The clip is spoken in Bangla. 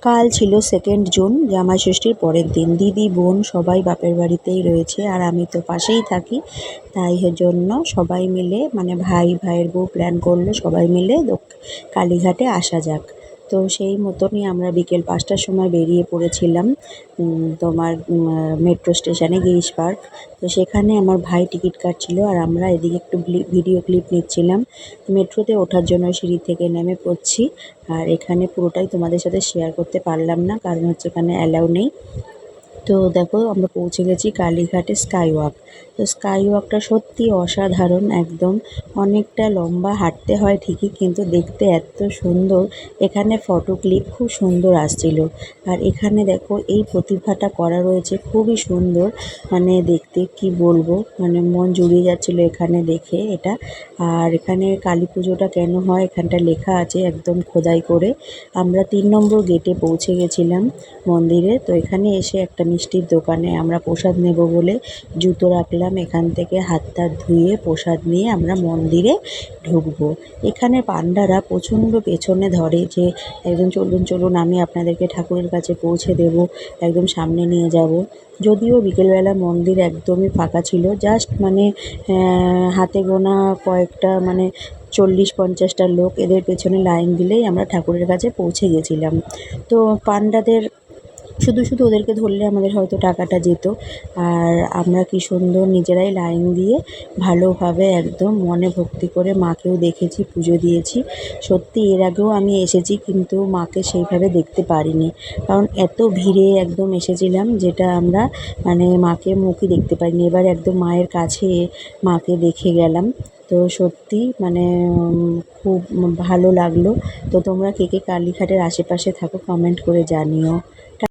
কাল ছিল সেকেন্ড জুন জামাই ষষ্ঠীর পরের দিন। দিদি, বোন সবাই বাপের বাড়িতেই রয়েছে আর আমি তো পাশেই থাকি। তাই জন্য সবাই মিলে মানে ভাই, ভাইয়ের বউ প্ল্যান করল সবাই মিলে কালীঘাটে আসা যাক। তো সেই মতনই আমরা বিকেল পাঁচটার সময় বেরিয়ে পড়েছিলাম তোমার মেট্রো স্টেশনে গিরিশ পার্ক। তো সেখানে আমার ভাই টিকিট কাটছিল আর আমরা এদিকে একটু ভিডিও ক্লিপ নিচ্ছিলাম। মেট্রোতে ওঠার জন্য সিঁড়ি থেকে নেমে পড়ছি। আর এখানে পুরোটাই তোমাদের সাথে শেয়ার করতে পারলাম না, কারণ হচ্ছে এখানে অ্যালাউ নেই। তো দেখো আমরা পৌঁছে গেছি কালীঘাটে স্কাই ওয়াক তো স্কাই ওয়াকটা সত্যি অসাধারণ, একদম অনেকটা লম্বা, হাঁটতে হয় ঠিকই, কিন্তু দেখতে এত সুন্দর। এখানে ফটো ক্লিক খুব সুন্দর আসছিল। আর এখানে দেখো এই প্রতিভাটা করা রয়েছে, খুবই সুন্দর। মানে দেখতে কি বলব মানে মন জুড়িয়ে যাচ্ছিল এখানে দেখে এটা। আর এখানে কালী পুজোটা কেন হয়, এখানটা লেখা আছে একদম খোদাই করে। আমরা তিন নম্বর গেটে পৌঁছে গেছিলাম মন্দিরে। তো এখানে এসে একটা মিষ্টির দোকানে আমরা প্রসাদ নেব বলে জুতো রাখলাম। এখান থেকে হাত টাত ধুয়ে প্রসাদ নিয়ে আমরা মন্দিরে ঢুকবো। এখানে পান্ডারা প্রচণ্ড পেছনে ধরে যে, একদম চলুন চলুন, আমি আপনাদেরকে ঠাকুরের কাছে পৌঁছে দেব, একদম সামনে নিয়ে যাব। যদিও বিকেলবেলা মন্দির একদমই ফাঁকা ছিল, জাস্ট মানে হাতে গোনা কয়েকটা মানে চল্লিশ, পঞ্চাশটা লোক এদের পেছনে লাইন দিলেই আমরা ঠাকুরের কাছে পৌঁছে গেছিলাম। তো পান্ডাদের শুধু শুধু ওদেরকে ধরলে আমাদের হয়তো টাকাটা যেত। আর আমরা কি সুন্দর নিজেরাই লাইন দিয়ে ভালোভাবে একদম মনে ভক্তি করে মাকেও দেখেছি, পুজো দিয়েছি। সত্যি এর আগেও আমি এসেছি কিন্তু মাকে সেইভাবে দেখতে পারিনি। কারণ এত ভিড়ে একদম এসেছিলাম যেটা আমরা মানে মাকে মুখই দেখতে পারিনি এবার একদম মায়ের কাছে মাকে দেখে গেলাম। তো সত্যি মানে খুব ভালো লাগল। তো তোমরা কে কে কালীঘাটের আশেপাশে থাকো কমেন্ট করে জানিও।